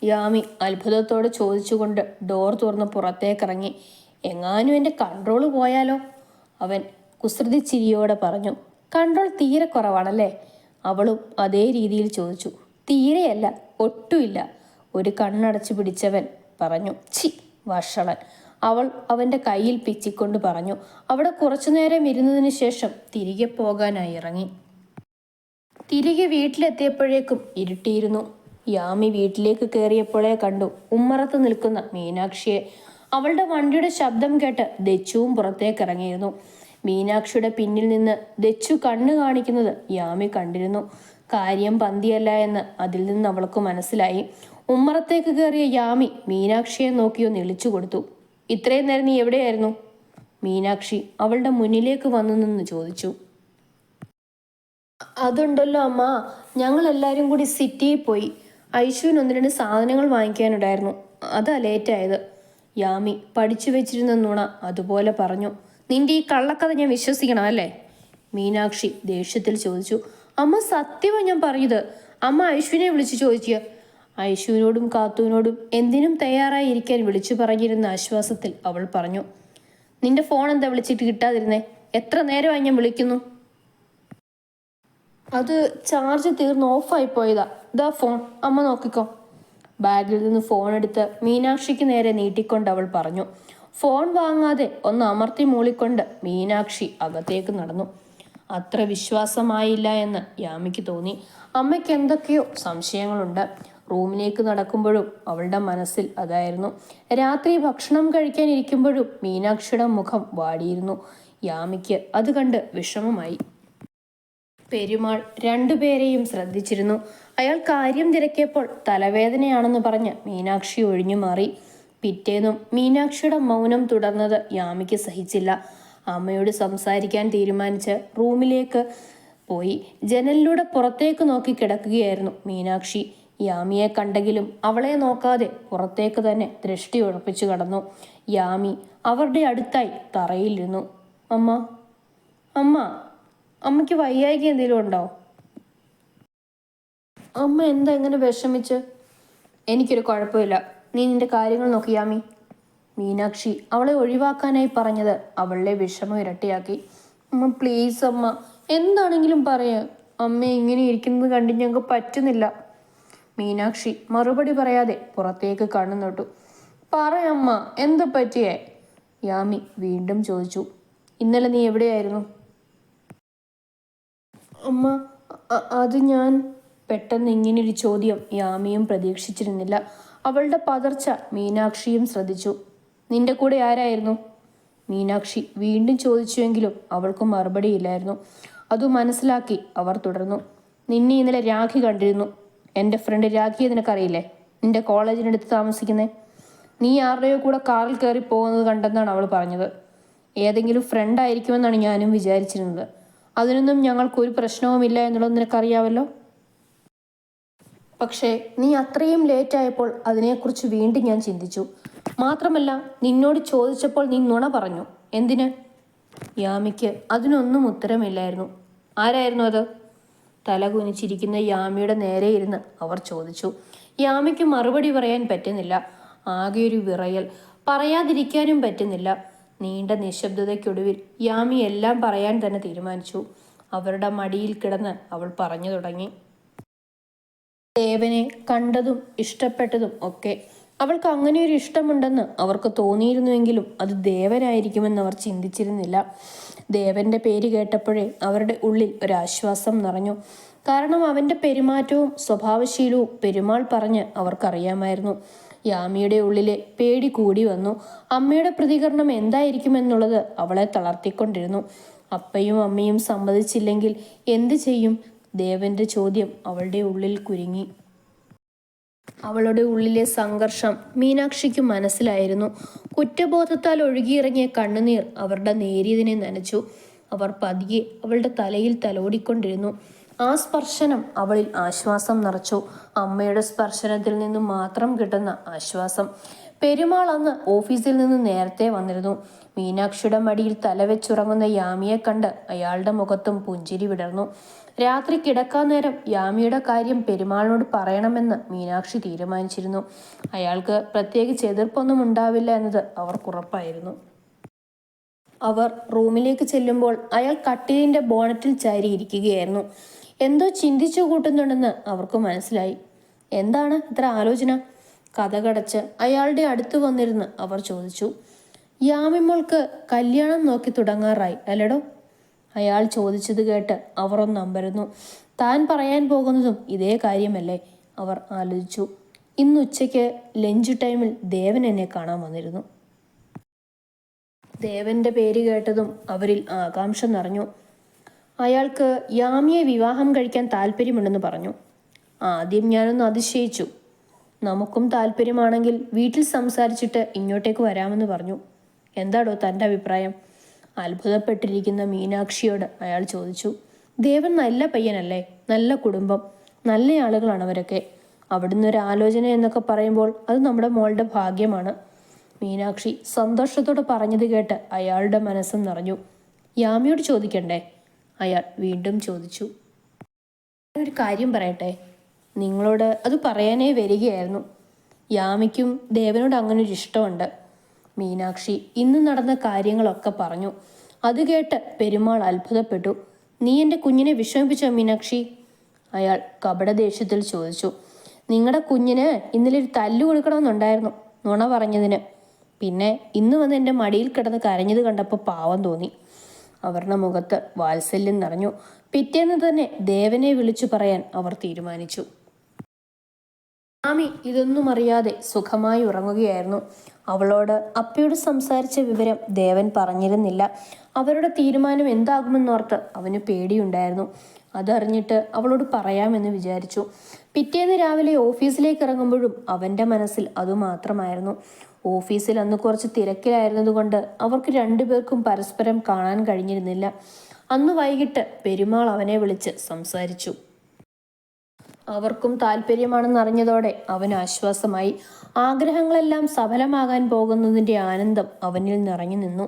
Speaker 1: യാമി അത്ഭുതത്തോടെ ചോദിച്ചുകൊണ്ട് ഡോർ തുറന്ന് പുറത്തേക്കിറങ്ങി എങ്ങാനും എന്റെ കൺട്രോൾ പോയാലോ? അവൻ കുസൃതി ചിരിയോടെ പറഞ്ഞു കൺട്രോൾ തീരെ കുറവാണല്ലേ? അവളും അതേ രീതിയിൽ ചോദിച്ചു തീരെയല്ല ഒട്ടുമില്ല. ഒരു കണ്ണടച്ചു പിടിച്ചവൻ പറഞ്ഞു ഛി വഷളൻ. അവൾ അവന്റെ കയ്യിൽ പിച്ചിക്കൊണ്ട് പറഞ്ഞു അവിടെ കുറച്ചു നേരം ഇരുന്നതിന് ശേഷം തിരികെ പോകാനായി ഇറങ്ങി. തിരികെ വീട്ടിലെത്തിയപ്പോഴേക്കും ഇരുട്ടിയിരുന്നു. യാമി വീട്ടിലേക്ക് കയറിയപ്പോഴേ കണ്ടു ഉമ്മറത്ത് നിൽക്കുന്ന മീനാക്ഷിയെ അവളുടെ വണ്ടിയുടെ ശബ്ദം കേട്ട് ദച്ചുവും പുറത്തേക്ക് ഇറങ്ങിയിരുന്നു മീനാക്ഷിയുടെ പിന്നിൽ നിന്ന് ദച്ചു കണ്ണു കാണിക്കുന്നത് യാമി കണ്ടിരുന്നു. കാര്യം പന്തിയല്ല എന്ന് അതിൽ നിന്ന് അവൾക്ക് മനസ്സിലായി. ഉമ്മറത്തേക്ക് കയറിയ യാമി മീനാക്ഷിയെ നോക്കിയോ നെളിച്ചു കൊടുത്തു. ഇത്രയും നേരം നീ എവിടെയായിരുന്നു? മീനാക്ഷി അവളുടെ മുന്നിലേക്ക് വന്നു നിന്ന് ചോദിച്ചു. അതുണ്ടല്ലോ അമ്മ ഞങ്ങൾ എല്ലാവരും കൂടി സിറ്റിയിൽ പോയി. ഐശുവിന് ഒന്ന് രണ്ട് സാധനങ്ങൾ വാങ്ങിക്കാനുണ്ടായിരുന്നു. അതാ ലേറ്റായത് യാമി പഠിച്ചു വെച്ചിരുന്ന നുണ അതുപോലെ പറഞ്ഞു. നിന്റെ ഈ കള്ളക്കഥ ഞാൻ വിശ്വസിക്കണം അല്ലേ? മീനാക്ഷി ദേഷ്യത്തിൽ ചോദിച്ചു. അമ്മ സത്യമാണ് ഞാൻ പറഞ്ഞത്. അമ്മ ഐശുവിനെ വിളിച്ചു ചോദിക്കുക. ഐശുവിനോടും കാത്തുവിനോടും എന്തിനും തയ്യാറായി ഇരിക്കാൻ വിളിച്ചു പറഞ്ഞിരുന്ന ആശ്വാസത്തിൽ അവൾ പറഞ്ഞു. നിന്റെ ഫോൺ എന്താ വിളിച്ചിട്ട് കിട്ടാതിരുന്നേ? എത്ര നേരമായി ഞാൻ വിളിക്കുന്നു? അത് ചാർജ് തീർന്ന് ഓഫായി പോയതാ. ഇതാ ഫോൺ. അമ്മ നോക്കിക്കോ. ബാഗിൽ നിന്ന് ഫോൺ എടുത്ത് മീനാക്ഷിക്ക് നേരെ നീട്ടിക്കൊണ്ട് അവൾ പറഞ്ഞു ഫോൺ വാങ്ങാതെ ഒന്ന് അമർത്തി മൂളിക്കൊണ്ട് മീനാക്ഷി അകത്തേക്ക് നടന്നു. അത്ര വിശ്വാസമായില്ല എന്ന് യാമിക്ക് തോന്നി. അമ്മയ്ക്ക് എന്തൊക്കെയോ സംശയങ്ങളുണ്ട്. റൂമിലേക്ക് നടക്കുമ്പോഴും അവളുടെ മനസ്സിൽ അതായിരുന്നു. രാത്രി ഭക്ഷണം കഴിക്കാൻ ഇരിക്കുമ്പോഴും മീനാക്ഷിയുടെ മുഖം വാടിയിരുന്നു. യാമിക്ക് അത് കണ്ട് വിഷമമായി. പെരുമാൾ രണ്ടുപേരെയും ശ്രദ്ധിച്ചിരുന്നു. അയാൾ കാര്യം തിരക്കിയപ്പോൾ തലവേദനയാണെന്ന് പറഞ്ഞ് മീനാക്ഷി ഒഴിഞ്ഞു മാറി. പിറ്റേന്നും മീനാക്ഷിയുടെ മൗനം തുടർന്നത് യാമിക്ക് സഹിച്ചില്ല. അമ്മയോട് സംസാരിക്കാൻ തീരുമാനിച്ച് റൂമിലേക്ക് പോയി. ജനലിലൂടെ പുറത്തേക്ക് നോക്കി കിടക്കുകയായിരുന്നു മീനാക്ഷി. യാമിയെ കണ്ടെങ്കിലും അവളെ നോക്കാതെ പുറത്തേക്ക് തന്നെ ദൃഷ്ടി ഉറപ്പിച്ചു കടന്നു. യാമി അവരുടെ അടുത്തായി തറയിലിരുന്നു. അമ്മ അമ്മ അമ്മയ്ക്ക് വയ്യായ്ക എന്തെങ്കിലും ഉണ്ടോ? അമ്മ എന്താ ഇങ്ങനെ വിഷമിച്ച്? എനിക്കൊരു കുഴപ്പമില്ല. നീ നിന്റെ കാര്യങ്ങൾ നോക്കിയാമി മീനാക്ഷി അവളെ ഒഴിവാക്കാനായി പറഞ്ഞത് അവളുടെ വിഷമം ഇരട്ടിയാക്കി. അമ്മ പ്ലീസ് അമ്മ എന്താണെങ്കിലും പറയാ. അമ്മ ഇങ്ങനെ ഇരിക്കുന്നത് കണ്ട് ഞങ്ങൾക്ക് പറ്റുന്നില്ല. മീനാക്ഷി മറുപടി പറയാതെ പുറത്തേക്ക് കണ്ണു നോട്ടു പറയമ്മ എന്താ പറ്റിയേ? യാമി വീണ്ടും ചോദിച്ചു. ഇന്നലെ നീ എവിടെയായിരുന്നു? അമ്മ അത് ഞാൻ പെട്ടെന്ന് ഇങ്ങനൊരു ചോദ്യം യാമിയും പ്രതീക്ഷിച്ചിരുന്നില്ല. അവളുടെ പതർച്ച മീനാക്ഷിയും ശ്രദ്ധിച്ചു. നിന്റെ കൂടെ ആരായിരുന്നു? മീനാക്ഷി വീണ്ടും ചോദിച്ചുവെങ്കിലും അവൾക്ക് മറുപടിയില്ലായിരുന്നു അതു മനസ്സിലാക്കി അവർ തുടർന്നു. നിന്നെ ഇന്നലെ രാഖി കണ്ടിരുന്നു. എന്റെ ഫ്രണ്ട് രാഖിയെ നിനക്കറിയില്ലേ? നിന്റെ കോളേജിനടുത്ത് താമസിക്കുന്നേ. നീ ആരുടെയോ കൂടെ കാറിൽ കയറി പോകുന്നത് കണ്ടെന്നാണ് അവൾ പറഞ്ഞത്. ഏതെങ്കിലും ഫ്രണ്ട് ആയിരിക്കുമെന്നാണ് ഞാനും വിചാരിച്ചിരുന്നത്. അതിനൊന്നും ഞങ്ങൾക്കൊരു പ്രശ്നവുമില്ല എന്നുള്ളത് നിനക്കറിയാവല്ലോ? പക്ഷേ നീ അത്രയും ലേറ്റ് ആയപ്പോൾ അതിനെക്കുറിച്ച് വീണ്ടും ഞാൻ ചിന്തിച്ചു. മാത്രമല്ല നിന്നോട് ചോദിച്ചപ്പോൾ നീ നുണ പറഞ്ഞു. എന്തിന്? യാമിക്ക് അതിനൊന്നും ഉത്തരമില്ലായിരുന്നു. ആരായിരുന്നു അത്? തല കുനിച്ചിരിക്കുന്ന യാമിയുടെ നേരെ ഇരുന്ന് അവർ ചോദിച്ചു. യാമിക്ക് മറുപടി പറയാൻ പറ്റുന്നില്ല. ആകെ ഒരു വിറയൽ. പറയാതിരിക്കാനും പറ്റുന്നില്ല. നീണ്ട നിശബ്ദതയ്ക്കൊടുവിൽ യാമി എല്ലാം പറയാൻ തന്നെ തീരുമാനിച്ചു. അവരുടെ മടിയിൽ കിടന്ന് അവൾ പറഞ്ഞു തുടങ്ങി. ദേവനെ കണ്ടതും ഇഷ്ടപ്പെട്ടതും ഒക്കെ. അവൾക്ക് അങ്ങനെ ഒരു ഇഷ്ടമുണ്ടെന്ന് അവർക്ക് തോന്നിയിരുന്നുവെങ്കിലും അത് ദേവനായിരിക്കുമെന്ന് അവർ ചിന്തിച്ചിരുന്നില്ല. ദേവന്റെ പേര് കേട്ടപ്പോഴേ അവരുടെ ഉള്ളിൽ ഒരാശ്വാസം നിറഞ്ഞു. കാരണം അവന്റെ പെരുമാറ്റവും സ്വഭാവശീലവും പെരുമാൾ പറഞ്ഞ് അവർക്കറിയാമായിരുന്നു. യാമിയുടെ ഉള്ളിലെ പേടി കൂടി വന്നു. അമ്മയുടെ പ്രതികരണം എന്തായിരിക്കുമെന്നുള്ളത് അവളെ തളർത്തിക്കൊണ്ടിരുന്നു. അപ്പയും അമ്മയും സമ്മതിച്ചില്ലെങ്കിൽ എന്തു ചെയ്യും? ദേവന്റെ ചോദ്യം അവളുടെ ഉള്ളിൽ കുരുങ്ങി. അവളുടെ ഉള്ളിലെ സംഘർഷം മീനാക്ഷിക്ക് മനസ്സിലായിരുന്നു. കുറ്റബോധത്താൽ ഒഴുകിയിറങ്ങിയ കണ്ണുനീർ അവരുടെ നേരിയതിനെ നനച്ചു. അവർ പതിയെ അവളുടെ തലയിൽ തലോടിക്കൊണ്ടിരുന്നു. ആ സ്പർശനം അവളിൽ ആശ്വാസം നിറച്ചു. അമ്മയുടെ സ്പർശനത്തിൽ നിന്നും മാത്രം കിട്ടുന്ന ആശ്വാസം. പെരുമാൾ അന്ന് ഓഫീസിൽ നിന്ന് നേരത്തെ വന്നിരുന്നു. മീനാക്ഷിയുടെ മടിയിൽ തലവെച്ചുറങ്ങുന്ന യാമിയെ കണ്ട് അയാളുടെ മുഖത്തും പുഞ്ചിരി വിടർന്നു. രാത്രി കിടക്കാൻ നേരം യാമിയുടെ കാര്യം പെരുമാളിനോട് പറയണമെന്ന് മീനാക്ഷി തീരുമാനിച്ചിരുന്നു. അയാൾക്ക് പ്രത്യേകിച്ച് എതിർപ്പൊന്നും ഉണ്ടാവില്ല എന്നത് അവർക്കുറപ്പായിരുന്നു അവർ റൂമിലേക്ക് ചെല്ലുമ്പോൾ അയാൾ കട്ടിലിന്റെ ബോണറ്റിൽ ചാരി ഇരിക്കുകയായിരുന്നു എന്തോ ചിന്തിച്ചു കൂട്ടുന്നുണ്ടെന്ന് അവർക്ക് മനസ്സിലായി. എന്താണ് ഇത്ര ആലോചന? കഥകടച്ച് അയാളുടെ അടുത്ത് വന്നിരുന്ന് അവർ ചോദിച്ചു. യാമിമോൾക്ക് കല്യാണം നോക്കി തുടങ്ങാറായി അല്ലടോ? അയാൾ ചോദിച്ചത് കേട്ട് അവർ ഒന്നമ്പരുന്നു താൻ പറയാൻ പോകുന്നതും ഇതേ കാര്യമല്ലേ? അവർ ആലോചിച്ചു. ഇന്ന് ഉച്ചയ്ക്ക് ലഞ്ച് ടൈമിൽ ദേവൻ എന്നെ കാണാൻ വന്നിരുന്നു. ദേവന്റെ പേര് കേട്ടതും അവരിൽ ആകാംക്ഷ നിറഞ്ഞു. അയാൾക്ക് യാമിയെ വിവാഹം കഴിക്കാൻ താല്പര്യമുണ്ടെന്ന് പറഞ്ഞു. ആദ്യം ഞാനൊന്ന് അതിശയിച്ചു. നമുക്കും താല്പര്യമാണെങ്കിൽ വീട്ടിൽ സംസാരിച്ചിട്ട് ഇങ്ങോട്ടേക്ക് വരാമെന്ന് പറഞ്ഞു. എന്താടോ തന്റെ അഭിപ്രായം? അത്ഭുതപ്പെട്ടിരിക്കുന്ന മീനാക്ഷിയോട് അയാൾ ചോദിച്ചു. ദേവൻ നല്ല പയ്യനല്ലേ? നല്ല കുടുംബം. നല്ല ആളുകളാണ് അവരൊക്കെ. അവിടുന്ന് ഒരു ആലോചന എന്നൊക്കെ പറയുമ്പോൾ അത് നമ്മുടെ മോളുടെ ഭാഗ്യമാണ്. മീനാക്ഷി സന്തോഷത്തോടെ പറഞ്ഞത് കേട്ട് അയാളുടെ മനസ്സും നിറഞ്ഞു. യാമിയോട് ചോദിക്കണ്ടേ? അയാൾ വീണ്ടും ചോദിച്ചു. ഒരു കാര്യം പറയട്ടെ? നിങ്ങളോട് അത് പറയാനേ വരികയായിരുന്നു. യാമിക്കും ദേവനോട് അങ്ങനെ ഒരു ഇഷ്ടമുണ്ട് മീനാക്ഷി ഇന്ന് നടന്ന കാര്യങ്ങളൊക്കെ പറഞ്ഞു. അത് കേട്ട് പെരുമാൾ അത്ഭുതപ്പെട്ടു. നീ എന്റെ കുഞ്ഞിനെ വിഷമിപ്പിച്ചോ മീനാക്ഷി? അയാൾ കപടദേഷ്യത്തിൽ ചോദിച്ചു. നിങ്ങളുടെ കുഞ്ഞിന് ഇന്നലെ ഒരു തല്ലു കൊടുക്കണമെന്നുണ്ടായിരുന്നു നുണ പറഞ്ഞതിന്. പിന്നെ ഇന്ന് വന്ന് എന്റെ മടിയിൽ കിടന്ന് കരഞ്ഞത് കണ്ടപ്പോൾ പാവം തോന്നി. അവരുടെ മുഖത്ത് വാത്സല്യം നിറഞ്ഞു. പിറ്റേന്ന് തന്നെ ദേവനെ വിളിച്ചു പറയാൻ അവർ തീരുമാനിച്ചു. ആമി ഇതൊന്നും അറിയാതെ സുഖമായി ഉറങ്ങുകയായിരുന്നു. അവളോട് അപ്പയോട് സംസാരിച്ച വിവരം ദേവൻ പറഞ്ഞിരുന്നില്ല. അവരുടെ തീരുമാനം എന്താകുമെന്നോർത്ത് അവന് പേടിയുണ്ടായിരുന്നു. അതറിഞ്ഞിട്ട് അവളോട് പറയാമെന്ന് വിചാരിച്ചു. പിറ്റേന്ന് രാവിലെ ഓഫീസിലേക്ക് ഇറങ്ങുമ്പോഴും അവന്റെ മനസ്സിൽ അതുമാത്രമായിരുന്നു ഓഫീസിൽ അന്ന് കുറച്ച് തിരക്കിലായിരുന്നതുകൊണ്ട് അവർക്ക് രണ്ടുപേർക്കും പരസ്പരം കാണാൻ കഴിഞ്ഞിരുന്നില്ല. അന്ന് വൈകിട്ട് പെരുമാൾ അവനെ വിളിച്ച് സംസാരിച്ചു. അവർക്കും താല്പര്യമാണെന്ന് അറിഞ്ഞതോടെ അവന് ആശ്വാസമായി. ആഗ്രഹങ്ങളെല്ലാം സഫലമാകാൻ പോകുന്നതിന്റെ ആനന്ദം അവനിൽ നിറഞ്ഞു നിന്നു.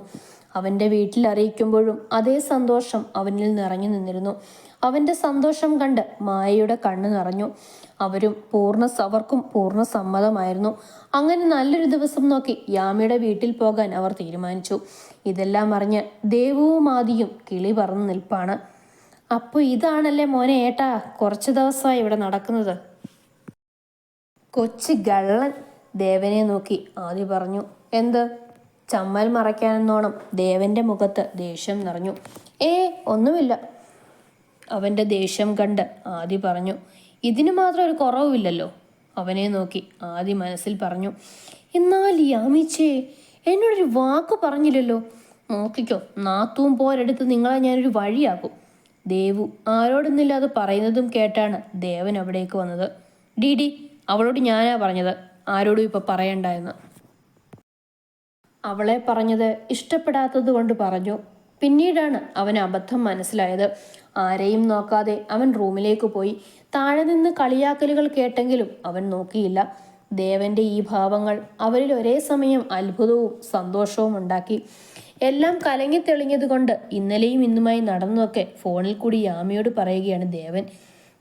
Speaker 1: അവന്റെ വീട്ടിൽ അറിയിക്കുമ്പോഴും അതേ സന്തോഷം അവനിൽ നിറഞ്ഞു നിന്നിരുന്നു. അവന്റെ സന്തോഷം കണ്ട് മായയുടെ കണ്ണ് നിറഞ്ഞു. അവരും പൂർണ അവർക്കും പൂർണ സമ്മതമായിരുന്നു. അങ്ങനെ നല്ലൊരു ദിവസം നോക്കി യാമിയുടെ വീട്ടിൽ പോകാൻ അവർ തീരുമാനിച്ചു. ഇതെല്ലാം അറിഞ്ഞ് ദേവവും ആദിയും കിളി പറന്ന് നിൽപ്പാണ്. അപ്പോൾ ഇതാണല്ലേ മോനെ ഏട്ടാ കുറച്ച് ദിവസമായി ഇവിടെ നടക്കുന്നത്. കൊച്ചു ഗള്ളൻ ദേവനെ നോക്കി ആദി പറഞ്ഞു എന്ത്? ചമ്മൽ മറയ്ക്കാനെന്നോണം. ദേവന്റെ മുഖത്ത് ദേഷ്യം നിറഞ്ഞു. ഏ ഒന്നുമില്ല. അവന്റെ ദേഷ്യം കണ്ട് ആദി പറഞ്ഞു ഇതിന് മാത്രം ഒരു കുറവുമില്ലല്ലോ. അവനെ നോക്കി ആദി മനസ്സിൽ പറഞ്ഞു എന്നാൽ യാമിച്ചേ എന്നോടൊരു വാക്ക് പറഞ്ഞില്ലല്ലോ. നോക്കിക്കോ നാത്തും പോരെടുത്ത് നിങ്ങളെ ഞാനൊരു വഴിയാക്കും. ദേവു ആരോടൊന്നില്ലാതെ പറയുന്നതും കേട്ടാണ് ദേവൻ അവിടേക്ക് വന്നത്. ഡി ഡി അവളോട് ഞാനാ പറഞ്ഞത്. ആരോടും ഇപ്പൊ പറയണ്ട എന്ന് അവളെ പറഞ്ഞത് ഇഷ്ടപ്പെടാത്തത് കൊണ്ട് പറഞ്ഞു. പിന്നീടാണ് അവൻ അബദ്ധം മനസ്സിലായത്. ആരെയും നോക്കാതെ അവൻ റൂമിലേക്ക് പോയി. താഴെ നിന്ന് കളിയാക്കലുകൾ കേട്ടെങ്കിലും അവൻ നോക്കിയില്ല. ദേവന്റെ ഈ ഭാവങ്ങൾ അവരിൽ ഒരേ സമയം അത്ഭുതവും സന്തോഷവും ഉണ്ടാക്കി. എല്ലാം കലങ്ങി തെളിഞ്ഞതുകൊണ്ട് ഇന്നലെയും ഇന്നുമായി നടന്നതൊക്കെ ഫോണിൽ കൂടി യാമിയോട് പറയുകയാണ് ദേവൻ.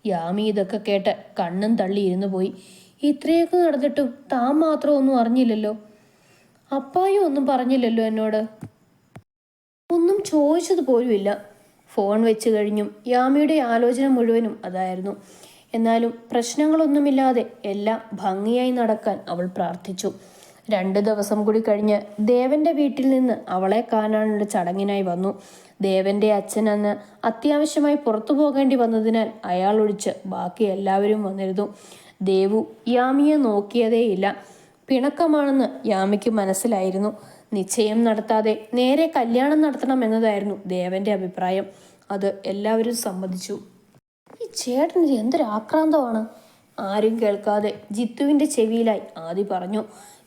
Speaker 1: യാമി ഇതൊക്കെ കേട്ട് കണ്ണും തള്ളി ഇരുന്നു പോയി. ഇത്രയൊക്കെ നടന്നിട്ടും താൻ മാത്രം ഒന്നും അറിഞ്ഞില്ലല്ലോ. അപ്പായും ഒന്നും പറഞ്ഞില്ലല്ലോ എന്നോട്. ഒന്നും ചോദിച്ചത് പോലുമില്ല ഫോൺ വെച്ച് കഴിഞ്ഞും യാമിയുടെ ആലോചന മുഴുവനും അതായിരുന്നു. എന്നാലും പ്രശ്നങ്ങളൊന്നുമില്ലാതെ എല്ലാം ഭംഗിയായി നടക്കാൻ അവൾ പ്രാർത്ഥിച്ചു. രണ്ട് ദിവസം കൂടി കഴിഞ്ഞ് ദേവന്റെ വീട്ടിൽ നിന്ന് അവളെ കാണാനുള്ള ചടങ്ങിനായി വന്നു. ദേവന്റെ അച്ഛൻ അന്ന് അത്യാവശ്യമായി പുറത്തു പോകേണ്ടി വന്നതിനാൽ അയാൾ ഒഴിച്ച് ബാക്കി എല്ലാവരും വന്നിരുന്നു. ദേവു യാമിയെ നോക്കിയതേയില്ല. പിണക്കമാണെന്ന് യാമിക്ക് മനസ്സിലായിരുന്നു. നിശ്ചയം നടത്താതെ നേരെ കല്യാണം നടത്തണം എന്നതായിരുന്നു ദേവന്റെ അഭിപ്രായം. അത് എല്ലാവരും സമ്മതിച്ചു. ഈ ചേട്ടന് എന്തൊരു ആക്രാന്തമാണ്? ആരും കേൾക്കാതെ ജിത്തുവിന്റെ ചെവിയിലായി ആദി പറഞ്ഞു.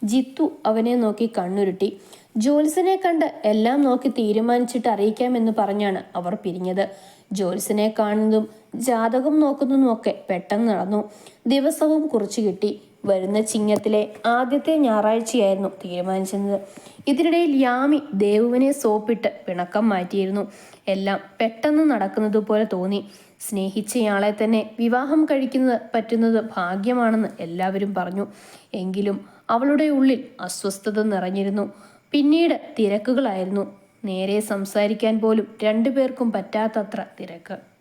Speaker 1: ജിത്തു അവനെ നോക്കി കണ്ണുരുട്ടി. ജോൽസിനെ കണ്ട് എല്ലാം നോക്കി തീരുമാനിച്ചിട്ട് അറിയിക്കാമെന്ന് പറഞ്ഞാണ് അവർ പിരിഞ്ഞത്. ജോൽസിനെ കാണുന്നതും ജാതകം നോക്കുന്നതും ഒക്കെ പെട്ടെന്ന് നടന്നു. ദിവസവും കുറിച്ചു കിട്ടി. വരുന്ന ചിങ്ങത്തിലെ ആദ്യത്തെ ഞായറാഴ്ചയായിരുന്നു തീരുമാനിച്ചത്. ഇതിനിടയിൽ യാമി ദേവുവിനെ സോപ്പിട്ട് പിണക്കം മാറ്റിയിരുന്നു. എല്ലാം പെട്ടെന്ന് നടക്കുന്നത് പോലെ തോന്നി. സ്നേഹിച്ചയാളെ തന്നെ വിവാഹം കഴിക്കുന്നത് പറ്റുന്നത് ഭാഗ്യമാണെന്ന് എല്ലാവരും പറഞ്ഞു. എങ്കിലും അവളുടെ ഉള്ളിൽ അസ്വസ്ഥത നിറഞ്ഞിരുന്നു. പിന്നീട് തിരക്കുകളായിരുന്നു. നേരെ സംസാരിക്കാൻ പോലും രണ്ടുപേർക്കും പറ്റാത്തത്ര തിരക്ക്.